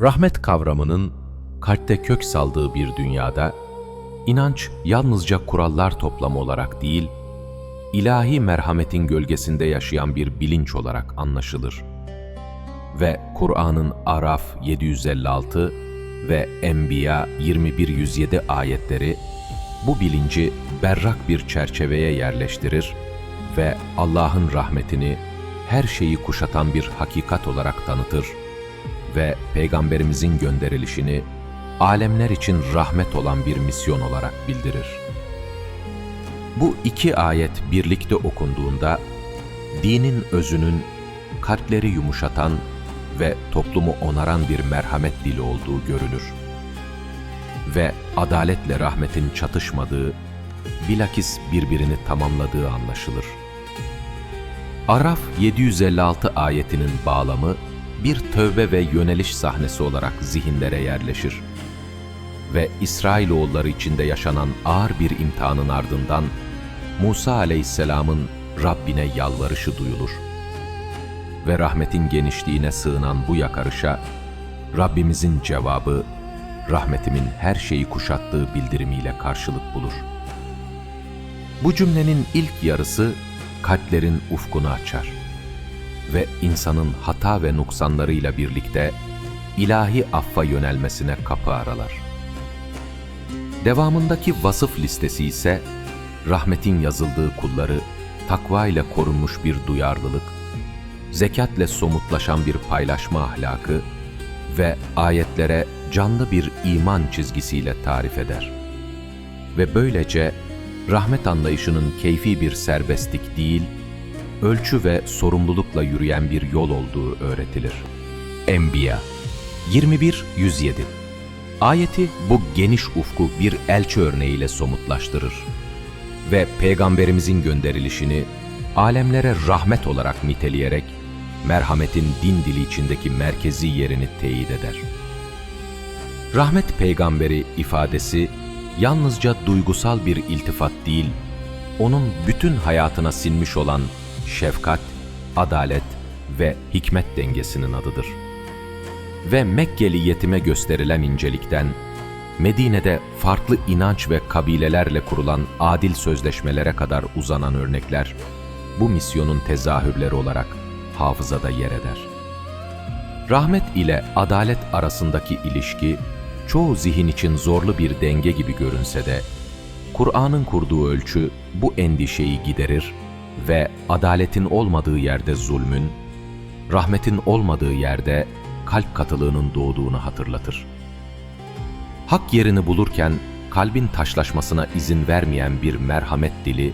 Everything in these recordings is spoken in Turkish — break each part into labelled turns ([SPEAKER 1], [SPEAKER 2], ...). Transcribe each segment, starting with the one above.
[SPEAKER 1] Rahmet kavramının kalpte kök saldığı bir dünyada, inanç yalnızca kurallar toplamı olarak değil, ilahi merhametin gölgesinde yaşayan bir bilinç olarak anlaşılır. Ve Kur'an'ın Araf 756 ve Enbiya 2107 ayetleri bu bilinci berrak bir çerçeveye yerleştirir ve Allah'ın rahmetini her şeyi kuşatan bir hakikat olarak tanıtır ve Peygamberimizin gönderilişini alemler için rahmet olan bir misyon olarak bildirir. Bu iki ayet birlikte okunduğunda dinin özünün kalpleri yumuşatan ve toplumu onaran bir merhamet dili olduğu görülür. Ve adaletle rahmetin çatışmadığı, bilakis birbirini tamamladığı anlaşılır. Araf 756 ayetinin bağlamı bir tövbe ve yöneliş sahnesi olarak zihinlere yerleşir. Ve İsrailoğulları içinde yaşanan ağır bir imtihanın ardından Musa aleyhisselamın Rabbine yalvarışı duyulur. Ve rahmetin genişliğine sığınan bu yakarışa Rabbimizin cevabı rahmetimin her şeyi kuşattığı bildirimiyle karşılık bulur. Bu cümlenin ilk yarısı kalplerin ufkunu açar ve insanın hata ve nuksanlarıyla birlikte ilahi affa yönelmesine kapı aralar. Devamındaki vasıf listesi ise rahmetin yazıldığı kulları takva ile korunmuş bir duyarlılık, zekatle somutlaşan bir paylaşma ahlakı ve ayetlere canlı bir iman çizgisiyle tarif eder. Ve böylece rahmet anlayışının keyfi bir serbestlik değil, ölçü ve sorumlulukla yürüyen bir yol olduğu öğretilir. Enbiya 21-107 Ayeti bu geniş ufku bir elçi örneğiyle somutlaştırır ve Peygamberimizin gönderilişini alemlere rahmet olarak niteleyerek merhametin din dili içindeki merkezi yerini teyit eder. Rahmet peygamberi ifadesi yalnızca duygusal bir iltifat değil, onun bütün hayatına sinmiş olan şefkat, adalet ve hikmet dengesinin adıdır. Ve Mekkeli yetime gösterilen incelikten, Medine'de farklı inanç ve kabilelerle kurulan adil sözleşmelere kadar uzanan örnekler, bu misyonun tezahürleri olarak hafızada yer eder. Rahmet ile adalet arasındaki ilişki, çoğu zihin için zorlu bir denge gibi görünse de, Kur'an'ın kurduğu ölçü bu endişeyi giderir ve adaletin olmadığı yerde zulmün, rahmetin olmadığı yerde kalp katılığının doğduğunu hatırlatır. Hak yerini bulurken kalbin taşlaşmasına izin vermeyen bir merhamet dili,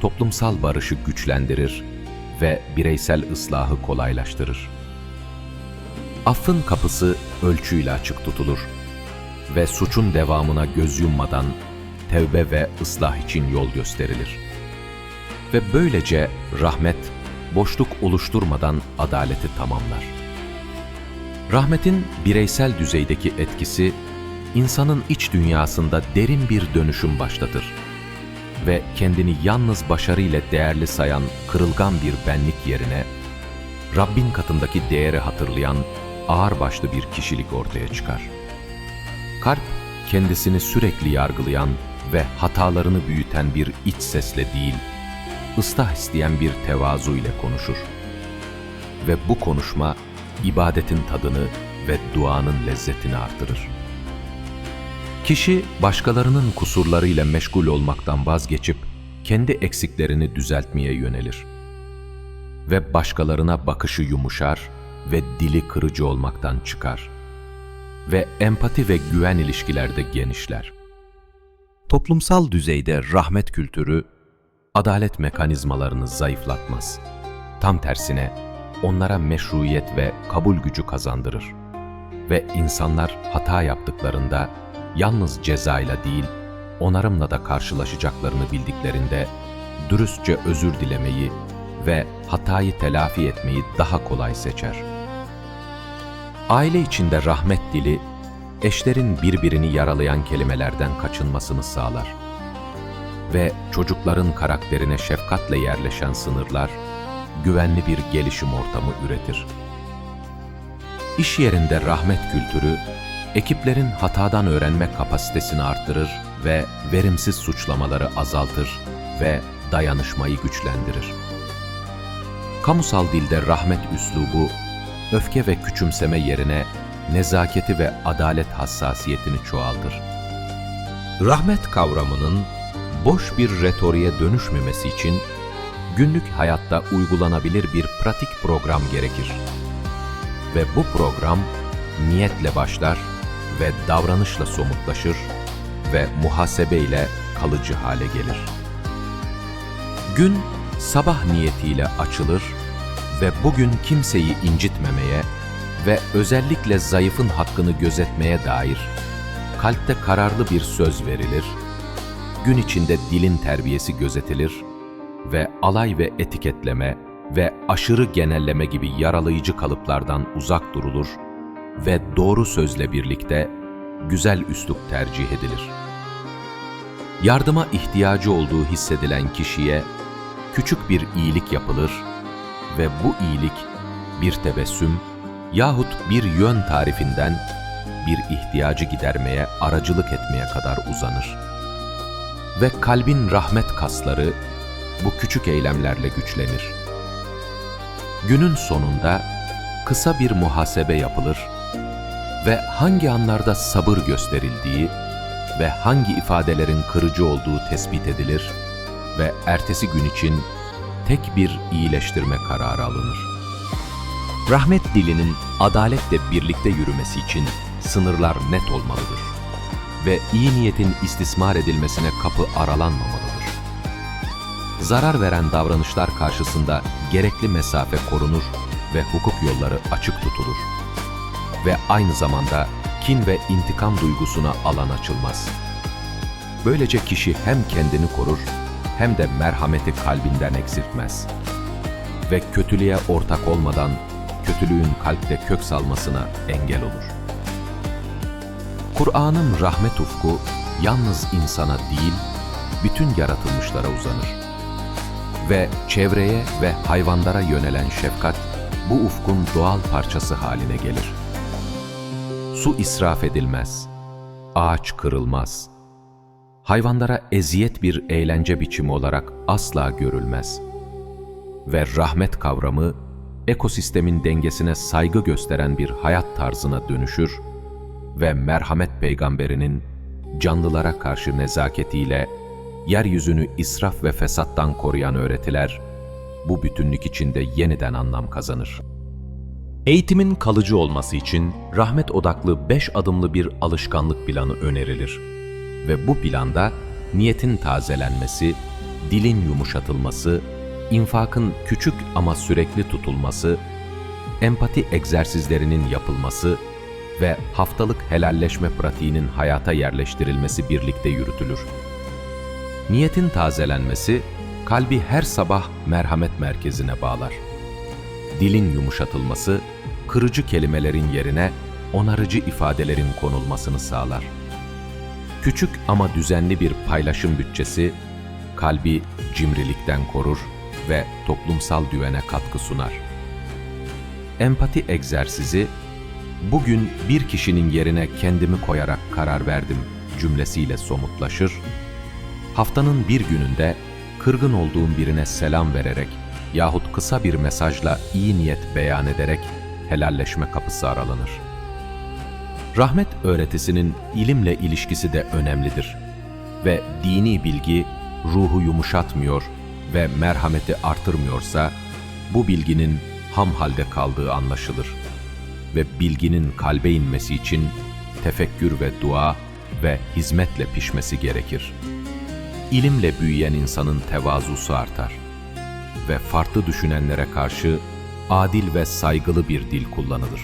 [SPEAKER 1] toplumsal barışı güçlendirir ve bireysel ıslahı kolaylaştırır. Affın kapısı ölçüyle açık tutulur ve suçun devamına göz yummadan tevbe ve ıslah için yol gösterilir. Ve böylece rahmet boşluk oluşturmadan adaleti tamamlar. Rahmetin bireysel düzeydeki etkisi insanın iç dünyasında derin bir dönüşüm başlatır ve kendini yalnız başarı ile değerli sayan kırılgan bir benlik yerine Rabbin katındaki değeri hatırlayan ağırbaşlı bir kişilik ortaya çıkar. Kalp kendisini sürekli yargılayan ve hatalarını büyüten bir iç sesle değil, ıslah isteyen bir tevazu ile konuşur. Ve bu konuşma ibadetin tadını ve duanın lezzetini artırır. Kişi başkalarının kusurlarıyla meşgul olmaktan vazgeçip kendi eksiklerini düzeltmeye yönelir. Ve başkalarına bakışı yumuşar ve dili kırıcı olmaktan çıkar. Ve empati ve güven ilişkilerde genişler. Toplumsal düzeyde rahmet kültürü, adalet mekanizmalarını zayıflatmaz. Tam tersine onlara meşruiyet ve kabul gücü kazandırır. Ve insanlar hata yaptıklarında yalnız cezayla değil, onarımla da karşılaşacaklarını bildiklerinde dürüstçe özür dilemeyi ve hatayı telafi etmeyi daha kolay seçer. Aile içinde rahmet dili, eşlerin birbirini yaralayan kelimelerden kaçınmasını sağlar. Ve çocukların karakterine şefkatle yerleşen sınırlar, güvenli bir gelişim ortamı üretir. İş yerinde rahmet kültürü, ekiplerin hatadan öğrenme kapasitesini artırır ve verimsiz suçlamaları azaltır ve dayanışmayı güçlendirir. Kamusal dilde rahmet üslubu, öfke ve küçümseme yerine nezaketi ve adalet hassasiyetini çoğaltır. Rahmet kavramının boş bir retoriğe dönüşmemesi için günlük hayatta uygulanabilir bir pratik program gerekir. Ve bu program niyetle başlar ve davranışla somutlaşır ve muhasebeyle kalıcı hale gelir. Gün sabah niyetiyle açılır ve bugün kimseyi incitmemeye ve özellikle zayıfın hakkını gözetmeye dair kalpte kararlı bir söz verilir, gün içinde dilin terbiyesi gözetilir ve alay ve etiketleme ve aşırı genelleme gibi yaralayıcı kalıplardan uzak durulur ve doğru sözle birlikte güzel üslup tercih edilir. Yardıma ihtiyacı olduğu hissedilen kişiye küçük bir iyilik yapılır ve bu iyilik bir tebessüm yahut bir yön tarifinden bir ihtiyacı gidermeye, aracılık etmeye kadar uzanır. Ve kalbin rahmet kasları bu küçük eylemlerle güçlenir. Günün sonunda kısa bir muhasebe yapılır ve hangi anlarda sabır gösterildiği ve hangi ifadelerin kırıcı olduğu tespit edilir ve ertesi gün için tek bir iyileştirme kararı alınır. Rahmet dilinin adaletle birlikte yürümesi için sınırlar net olmalıdır ve iyi niyetin istismar edilmesine kapı aralanmamalıdır. Zarar veren davranışlar karşısında gerekli mesafe korunur ve hukuk yolları açık tutulur. Ve aynı zamanda kin ve intikam duygusuna alan açılmaz. Böylece kişi hem kendini korur hem de merhameti kalbinden eksiltmez. Ve kötülüğe ortak olmadan kötülüğün kalpte kök salmasına engel olur. Kur'an'ın rahmet ufku yalnız insana değil, bütün yaratılmışlara uzanır. Ve çevreye ve hayvanlara yönelen şefkat bu ufkun doğal parçası haline gelir. Su israf edilmez, ağaç kırılmaz. Hayvanlara eziyet bir eğlence biçimi olarak asla görülmez. Ve rahmet kavramı ekosistemin dengesine saygı gösteren bir hayat tarzına dönüşür ve merhamet peygamberinin canlılara karşı nezaketiyle yeryüzünü israf ve fesattan koruyan öğretiler bu bütünlük içinde yeniden anlam kazanır. Eğitimin kalıcı olması için rahmet odaklı 5 adımlı bir alışkanlık planı önerilir. Ve bu planda niyetin tazelenmesi, dilin yumuşatılması, infakın küçük ama sürekli tutulması, empati egzersizlerinin yapılması ve haftalık helalleşme pratiğinin hayata yerleştirilmesi birlikte yürütülür. Niyetin tazelenmesi, kalbi her sabah merhamet merkezine bağlar. Dilin yumuşatılması, kırıcı kelimelerin yerine onarıcı ifadelerin konulmasını sağlar. Küçük ama düzenli bir paylaşım bütçesi, kalbi cimrilikten korur ve toplumsal düvene katkı sunar. Empati egzersizi, bugün bir kişinin yerine kendimi koyarak karar verdim cümlesiyle somutlaşır, haftanın bir gününde kırgın olduğum birine selam vererek yahut kısa bir mesajla iyi niyet beyan ederek helalleşme kapısı aralanır. Rahmet öğretisinin ilimle ilişkisi de önemlidir ve dini bilgi ruhu yumuşatmıyor ve merhameti artırmıyorsa bu bilginin ham halde kaldığı anlaşılır ve bilginin kalbe inmesi için tefekkür ve dua ve hizmetle pişmesi gerekir. İlimle büyüyen insanın tevazusu artar ve farklı düşünenlere karşı adil ve saygılı bir dil kullanılır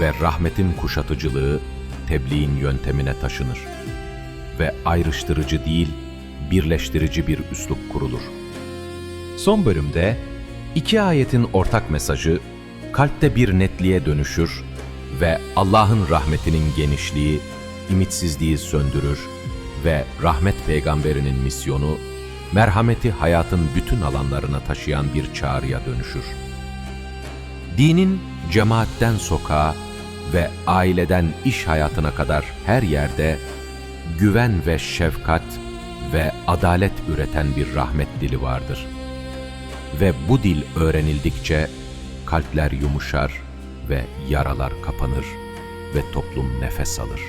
[SPEAKER 1] ve rahmetin kuşatıcılığı tebliğin yöntemine taşınır ve ayrıştırıcı değil, birleştirici bir üslup kurulur. Son bölümde iki ayetin ortak mesajı kalpte bir netliğe dönüşür ve Allah'ın rahmetinin genişliği, ümitsizliği söndürür ve rahmet peygamberinin misyonu, merhameti hayatın bütün alanlarına taşıyan bir çağrıya dönüşür. Dinin cemaatten sokağa ve aileden iş hayatına kadar her yerde güven ve şefkat ve adalet üreten bir rahmet dili vardır. Ve bu dil öğrenildikçe kalpler yumuşar ve yaralar kapanır ve toplum nefes alır.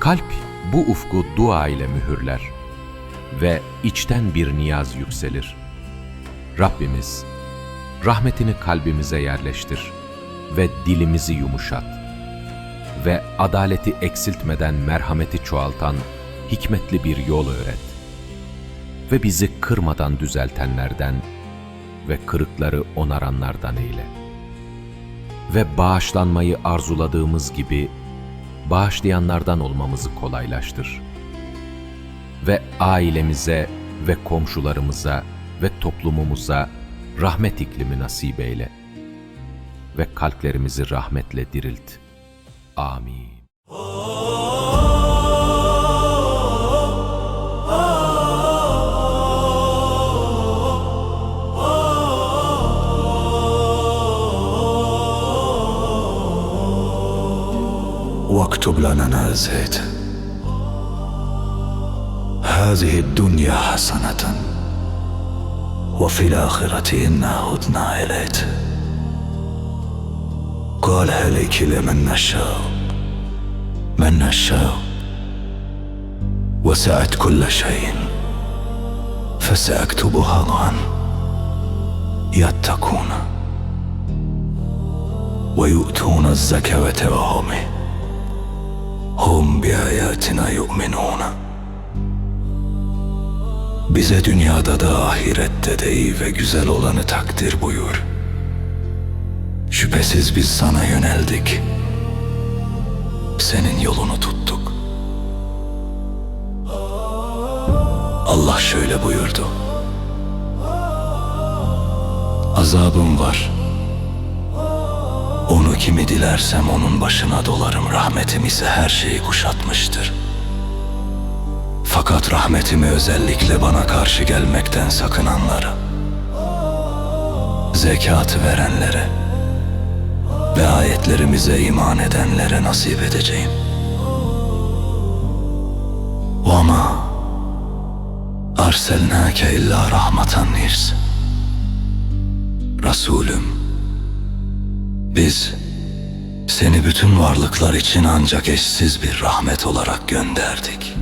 [SPEAKER 1] Kalp bu ufku dua ile mühürler ve içten bir niyaz yükselir. Rabbimiz, rahmetini kalbimize yerleştir ve dilimizi yumuşat ve adaleti eksiltmeden merhameti çoğaltan hikmetli bir yol öğret ve bizi kırmadan düzeltenlerden ve kırıkları onaranlardan eyle. Ve bağışlanmayı arzuladığımız gibi bağışlayanlardan olmamızı kolaylaştır. Ve ailemize ve komşularımıza ve toplumumuza rahmet iklimi nasip eyle. Ve kalplerimizi rahmetle dirilt. Amin.
[SPEAKER 2] واكتب لنا زيت هذه الدنيا حسنة. وفي الآخرة إنا هدنا إليك. قال هليك لمن نشاء. من نشاء. وسعت كل شيء. فسأكتبها غن يتقون. ويؤتون الزكاة وهم Hum bi ayatina yu'minun. Bize dünyada da ahirette de iyi ve güzel olanı takdir buyur. Şüphesiz biz sana yöneldik. Senin yolunu tuttuk. Allah şöyle buyurdu. Azabım var Onu kimi dilersem onun başına dolarım. Rahmetim ise her şeyi kuşatmıştır. Fakat rahmetimi özellikle bana karşı gelmekten sakınanlara, zekatı verenlere ve ayetlerimize iman edenlere nasip edeceğim. وَمَا أَرْسَلْنَاكَ إِلَّا رَحْمَةً لِلْ Resulüm, biz seni bütün varlıklar için ancak eşsiz bir rahmet olarak gönderdik.